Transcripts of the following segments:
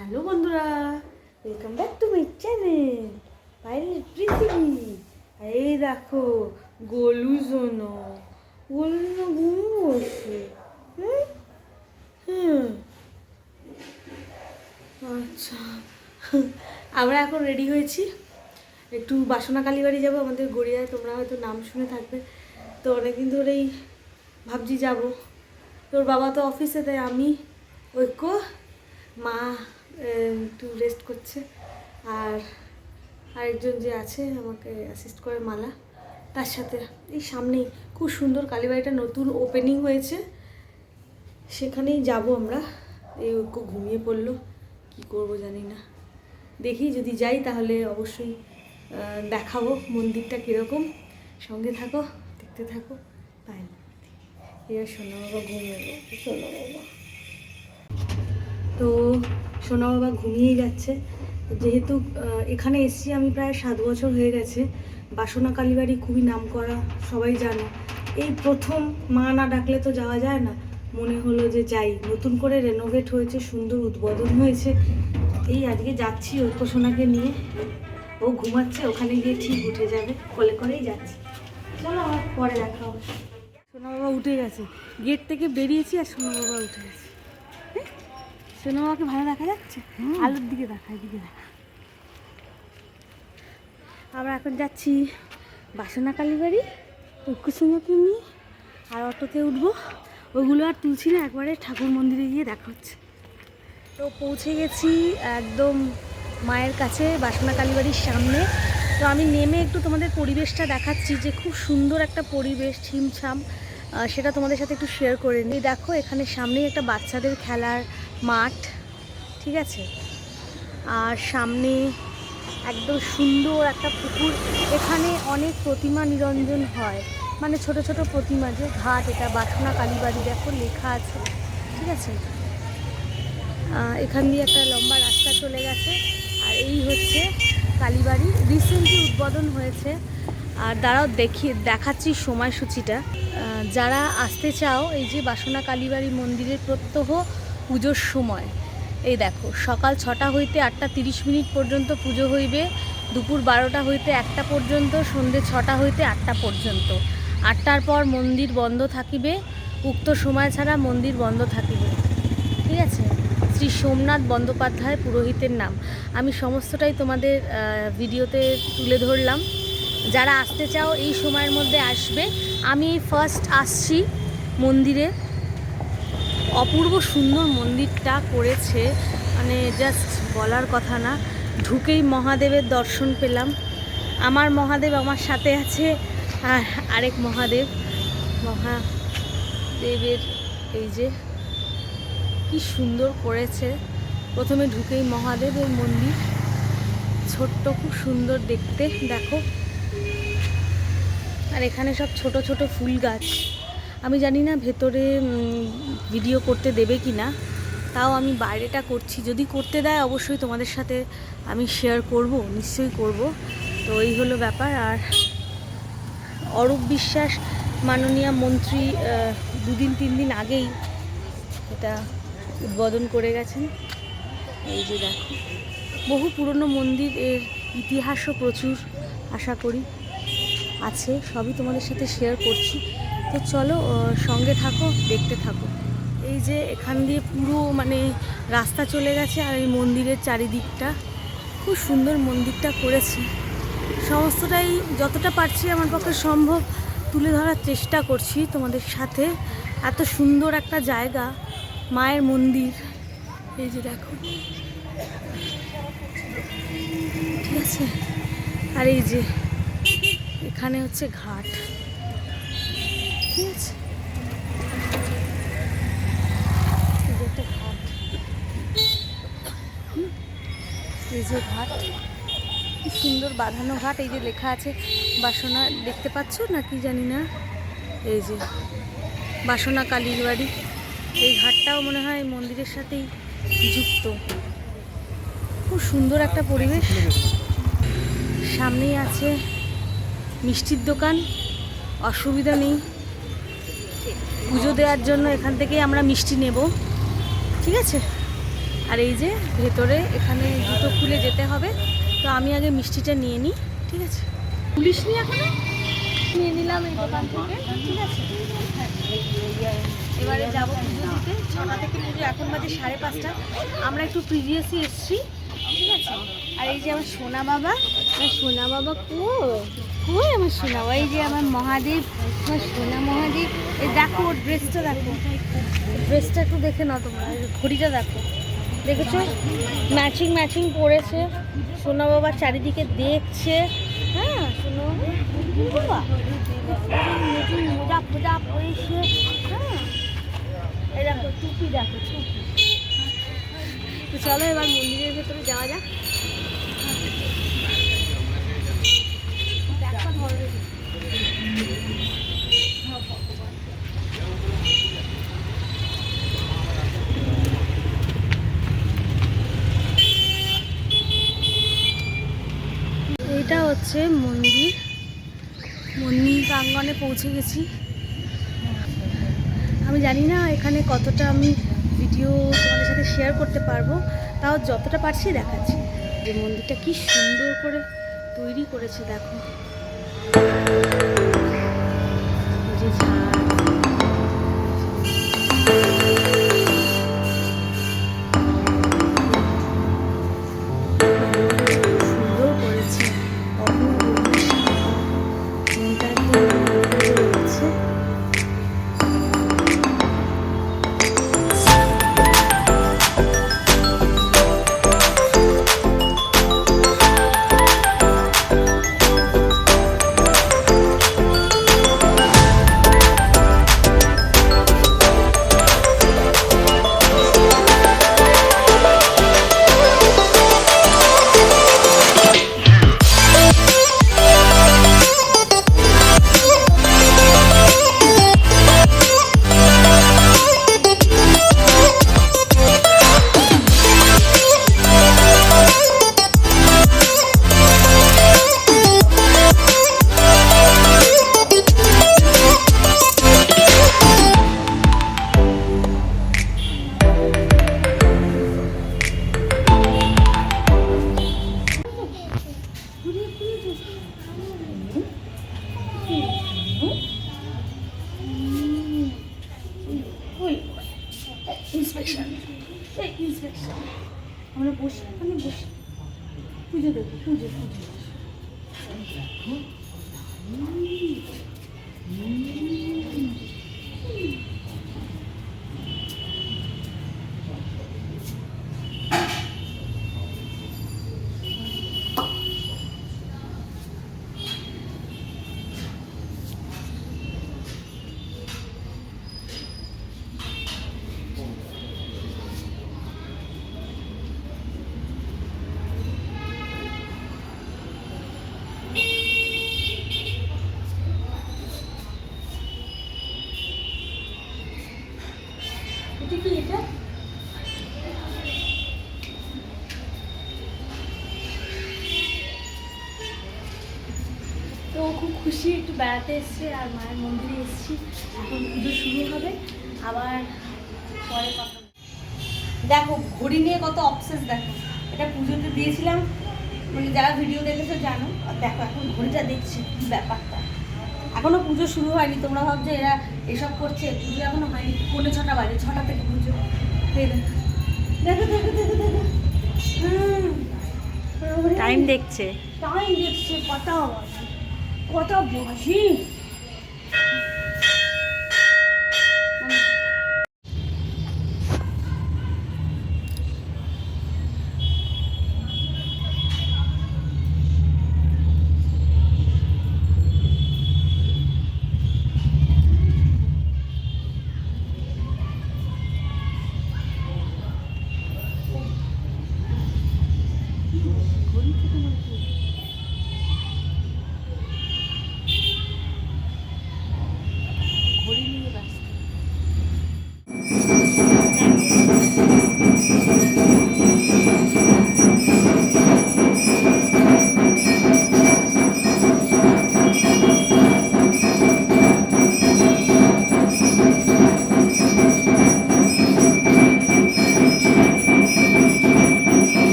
Hello বন্ধুরা welcome back to my channel বাইরের পৃথিবী এই দেখো, গোলু জোনো, গোলু ঘুমিয়ে বসে। আচ্ছা আমরা এখন রেডি হয়েছি। একটু বাসনা কালীবাড়ি যাব, আমাদের গড়িয়ায়, তোমরা হয়তো নাম শুনে থাকবে। তো অনেকদিন ধরেই ভাবছি যাব। তোর বাবা তো অফিসে তাই আমি, ঐক্য, মা একটু রেস্ট করছে। আর আরেকজন যে আছে, আমাকে অ্যাসিস্ট করে, মালা, তার সাথে এই সামনেই খুব সুন্দর কালীবাড়িটা নতুন ওপেনিং হয়েছে। সেখানেই যাব আমরা। এই ঐক্য ঘুমিয়ে পড়ল। কি করব জানি না। দেখি যদি যাই তাহলে অবশ্যই দেখাবো মন্দিরটা কীরকম। সঙ্গে থাকো, দেখতে থাকো। পাই না এবার সোনা বাবা ঘুমিয়ে সোনা বাবা। তো সোনা বাবা ঘুমিয়ে যাচ্ছে যেহেতু এখানে এসেছি আমি প্রায় সাত বছর হয়ে গেছে। বাসনা কালীবাড়ি খুবই নাম করা সবাই জানে। এই প্রথম মা না ডাকলে তো যাওয়া যায় না। মনে হলো যে যাই, নতুন করে রেনোভেট হয়েছে, সুন্দর উদ্বোধন হয়েছে। এই আজকে যাচ্ছি ঐক্য নিয়ে। ও ঘুমাচ্ছে, ওখানে গিয়ে ঠিক উঠে যাবে। কোলে করেই যাচ্ছি। চলো আমার পরে দেখা হবে। সোনা বাবা উঠে গেছে। গেট থেকে বেরিয়েছি আর সোনা বাবা উঠে গেছে? সোনা বাবাকে ভালো দেখা যাচ্ছে? আলোর দিকে দেখা এদিকে দেখা। আমরা এখন যাচ্ছি বাসনা কালীবাড়ি ঐক্যসিংহকে নিয়ে আর অটোতে উঠবো। ওগুলো আর তুলছি না একবারে ঠাকুর মন্দিরে গিয়ে দেখা হচ্ছে। তো পৌঁছে গেছি একদম মায়ের কাছে বাসনা কালীবাড়ির সামনে। তো আমি নেমে একটু তোমাদের পরিবেশটা দেখাচ্ছি যে খুব সুন্দর একটা পরিবেশ ছিমছাম সেটা তোমাদের সাথে একটু শেয়ার করে নিই। দেখো এখানে সামনেই একটা বাচ্চাদের খেলার মাঠ, ঠিক আছে? আর সামনে একদম সুন্দর একটা পুকুর। এখানে অনেক প্রতিমা নিরঞ্জন হয়। মানে ছোট ছোট প্রতিমা যে ঘাট, এটা বাসনা কালীবাড়ি দেখো লেখা আছে, ঠিক আছে? এখান দিয়ে একটা লম্বা রাস্তা চলে গেছে। আর এই হচ্ছে কালীবাড়ি। রিসেন্টলি উদ্বোধন হয়েছে। আর দাঁড়াও, দেখি, দেখাচ্ছি সময়সূচিটা। যারা আসতে চাও, এই যে বাসনা কালীবাড়ি মন্দিরের প্রত্যহ পুজোর সময়। এই দেখো, সকাল ছটা হইতে আটটা তিরিশ মিনিট পর্যন্ত পুজো হইবে, দুপুর বারোটা হইতে একটা পর্যন্ত, সন্ধে ছটা হইতে আটটা পর্যন্ত। আটটার পর মন্দির বন্ধ থাকিবে, উক্ত সময় ছাড়া মন্দির বন্ধ থাকিবে। ঠিক আছে? শ্রী সোমনাথ বন্দ্যোপাধ্যায় পুরোহিতের নাম। আমি সমস্তটাই তোমাদের ভিডিওতে তুলে ধরলাম। যারা আসতে চাও, এই সময়ের মধ্যে আসবে। আমি ফার্স্ট আসছি মন্দিরে। অপূর্ব সুন্দর মন্দিরটা করেছে। মানে জাস্ট বলার কথা না, ঢুকেই মহাদেবের দর্শন পেলাম। আমার মহাদেব আমার সাথে আছে, আর আরেক মহাদেব, মহাদেবের এই যে, কি সুন্দর করেছে। প্রথমে ঢুকেই মহাদেবের মন্দির, ছোট্ট খুব সুন্দর দেখতে, দেখো। আর এখানে সব ছোট ছোট ফুল গাছ। আমি জানি না ভেতরে ভিডিও করতে দেবে কি না তাও আমি বাইরেটা করছি। যদি করতে দেয়, অবশ্যই তোমাদের সাথে আমি শেয়ার করব, নিশ্চয়ই করব। তো এই হলো ব্যাপার। আর অরূপ বিশ্বাস, মাননীয় মন্ত্রী দুদিন, তিন দিন আগেই এটা উদ্বোধন করে গেছেন। এই যে দেখো, বহু পুরনো মন্দির এর ইতিহাসও প্রচুর, আশা করি, আছে। সবই তোমাদের সাথে শেয়ার করছি। তো চলো সঙ্গে থাকো, দেখতে থাকো। এই যে এখান দিয়ে পুরো মানে রাস্তা চলে গেছে আর এই মন্দিরের চারিদিকটা। খুব সুন্দর মন্দিরটা করেছে। সমস্তটাই যতটা পারছি আমার পক্ষে সম্ভব তুলে ধরার চেষ্টা করছি তোমাদের সাথে। এত সুন্দর একটা জায়গা, মায়ের মন্দির। এই যে দেখো। ঠিক আছে? আর এই যে, এখানে হচ্ছে ঘাট। ঠিক আছে এই যে ঘাট, কি সুন্দর বাঁধানো ঘাট, এই যে লেখা আছে, বাসনা, দেখতে পাচ্ছ না কি জানি না? এই যে, বাসনা কালীর বাড়ি। এই ঘাটটাও মনে হয় মন্দিরের সাথেই যুক্ত। খুব সুন্দর একটা পরিবেশ। সামনেই আছে মিষ্টির দোকান। অসুবিধা নেই। পুজো দেওয়ার জন্য এখান থেকেই আমরা মিষ্টি নেব। ঠিক আছে? আর এই যে ভেতরে এখানে জুতো খুলে যেতে হবে। তো আমি আগে মিষ্টিটা নিয়ে নিই। ঠিক আছে? পুলিশ নিয়ে এখনও? নিয়ে নিলাম এই দোকান থেকে। ঠিক আছে? এবারে যাব পুজো দিতে। ছটা থেকে পুজো এখন বাজে সাড়ে পাঁচটা। আমরা একটু প্রিভিয়াসই এসছি। ঠিক আছে আর এই যে আমার সোনা বাবা আমার সোনা বাবা কো কই আমার সোনা বাবা এই যে আমার মহাদেব আমার সোনা মহাদেব এই দেখো ওর ড্রেসটা দেখো ড্রেসটা একটু দেখে নাও তোমরা ঘড়িটা দেখো দেখেছ ম্যাচিং ম্যাচিং পরেছে সোনা বাবা চারিদিকে দেখছে হ্যাঁ সোনা মোজা ফোজা পরেছে হ্যাঁ এই দেখো টুপি দেখো টুপি তো চলো এবার মন্দিরের ভেতরে যাওয়া যাক। এটা হচ্ছে মন্দির। মন্দির প্রাঙ্গণে পৌঁছে গেছি। আমি জানি না এখানে কতটা আমি ভিডিও তোমাদের সাথে শেয়ার করতে পারব, তাও যতটা পারছি দেখাচ্ছি। যে মন্দিরটা কি সুন্দর করে তৈরি করেছে, দেখো। যে ইন্সপেকশন এই ইন্সপেকশন আমরা বসি ওখানে বসি পুজো দেবো পুজো পুজো এটা কি এটা তো খুশি একটু বেড়াতে এসছে আর মায়ের মন্দিরে এসেছি। এখন পুজো শুরু হবে। আবার পরে কথা দেখো ঘড়ি নিয়ে কত অবসেস দেখো। এটা পুজোতে দিয়েছিলাম। মানে যারা ভিডিও দেখেছ জানো। আর দেখো এখন ঘড়িটা দেখছি কি ব্যাপারটা। এখনও পুজো শুরু হয়নি। তোমরা ভাবছ এরা এসব করছে। পুজো এখনও হয়নি। পনেরো ছটা বাজে। ছটা থেকে পুজো। দেখো। দেখো দেখো দেখো টাইম দেখছে। টাইম দেখছে। কটা বাজে? কটা বাজে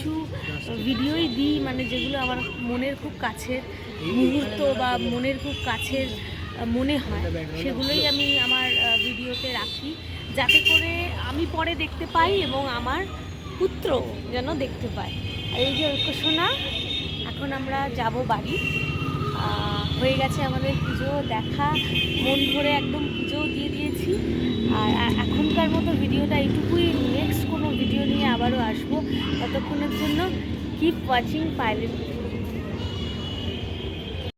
কিছু ভিডিওই দিই মানে যেগুলো আমার মনের খুব কাছের মুহূর্ত বা মনের খুব কাছের মনে হয়, সেগুলোই আমি আমার ভিডিওতে রাখি, যাতে করে আমি পরে দেখতে পাই এবং আমার পুত্র যেন দেখতে পায়। আর এই যে ঐক্যসোনা এখন আমরা যাব বাড়ি। হয়ে গেছে আমাদের পুজো, দেখা, মন ভরে একদম পুজোও দিয়ে দিয়েছি। আর এখনকার মতো ভিডিওটা এইটুকুই। নেক্সট কোনো ভিডিও নিয়ে আবারও আসব। ততক্ষণের জন্য কিপ ওয়াচিং পাইলেট